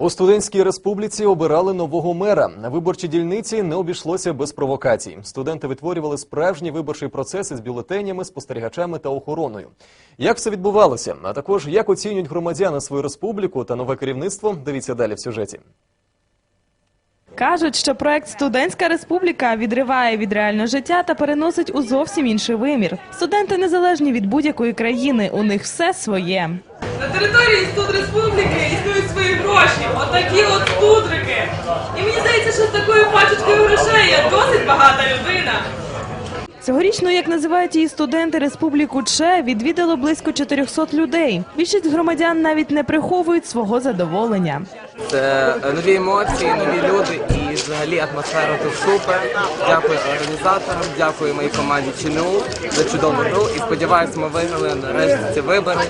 У студентській республіці обирали нового мера. На виборчій дільниці не обійшлося без провокацій. Студенти витворювали справжній виборчий процес із бюлетенями, спостерігачами та охороною. Як все відбувалося, а також як оцінюють громадяни свою республіку та нове керівництво, дивіться далі в сюжеті. Кажуть, що проект Студентська республіка відриває від реального життя та переносить у зовсім інший вимір. Студенти незалежні від будь-якої країни. У них все своє. На території студреспубліки існують свої гроші, отакі от студрики. І мені здається, що з такою пачечкою грошей я досить багата людина. Цьогорічно, як називають її студенти Республіку Че, відвідало близько 400 людей. Більшість громадян навіть не приховують свого задоволення. Це нові емоції, нові люди і взагалі атмосфера тут супер. Дякую організаторам, дякую моїй команді ЧНУ за чудову гру. І сподіваюся, ми виграли нарешті ці вибори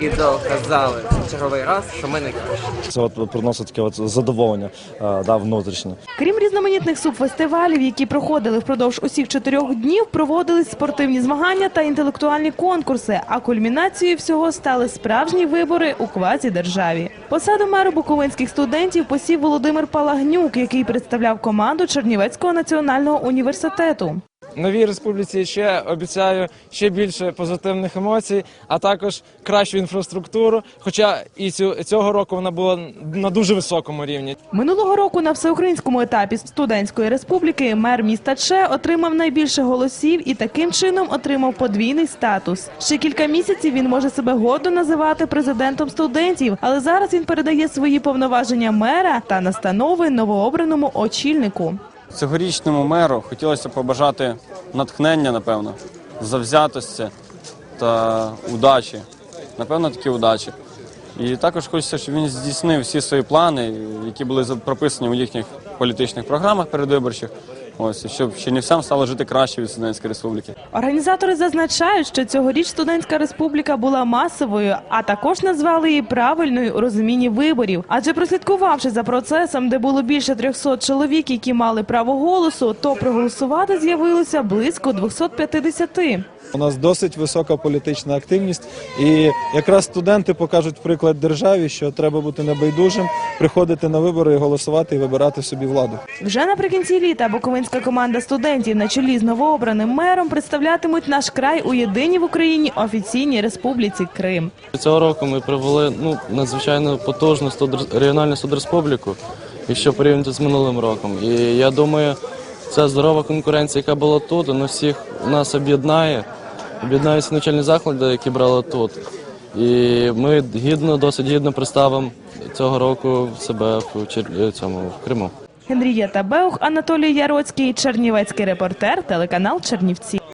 і доказали в черговий раз, що ми найкращі. Це от приносить таке от задоволення е, да, внутрішнє. Крім різноманітних субфестивалів, які проходили впродовж усіх чотирьох днів, проводились спортивні змагання та інтелектуальні конкурси. А кульмінацією всього стали справжні вибори у квазі-державі. Посаду мера буковинських студентів посів Володимир Палагнюк, який представляв команду Чернівецького національного університету. Новій республіці ще обіцяю ще більше позитивних емоцій, а також кращу інфраструктуру. Хоча і цю- цього року вона була на дуже високому рівні. Минулого року на всеукраїнському етапі студентської республіки мер міста Че отримав найбільше голосів і таким чином отримав подвійний статус. Ще кілька місяців він може себе гордо називати президентом студентів, але зараз він передає свої повноваження мера та настанови новообраному очільнику. Цьогорічному меру хотілося побажати натхнення, напевно, завзятості та удачі. Напевно, такі удачі. І також хочеться, щоб він здійснив всі свої плани, які були прописані у їхніх політичних програмах передвиборчих. Ось щоб чернівцям стало жити краще від Студентської республіки. Організатори зазначають, що цьогоріч студентська республіка була масовою, а також назвали її правильною у розумінні виборів. Адже прослідкувавши за процесом, де було більше 300 чоловік, які мали право голосу, то проголосувати з'явилося близько 250. У нас досить висока політична активність, і якраз студенти покажуть приклад державі, що треба бути небайдужим, приходити на вибори, і голосувати і вибирати собі владу. Вже наприкінці літа буковинська команда студентів на чолі з новообраним мером представлятимуть наш край у єдиній в Україні офіційній республіці Крим. Цього року ми провели ну, надзвичайно потужну регіональну судреспубліку, якщо порівняти з минулим роком. І я думаю, ця здорова конкуренція, яка була тут, вона всіх нас об'єднає, всі навчальні заклади, які брали тут. І ми гідно, досить гідно представимо цього року себе в цьому в Криму. Генрієта Беух, Анатолій Яроцький, Чернівецький репортер, телеканал Чернівці.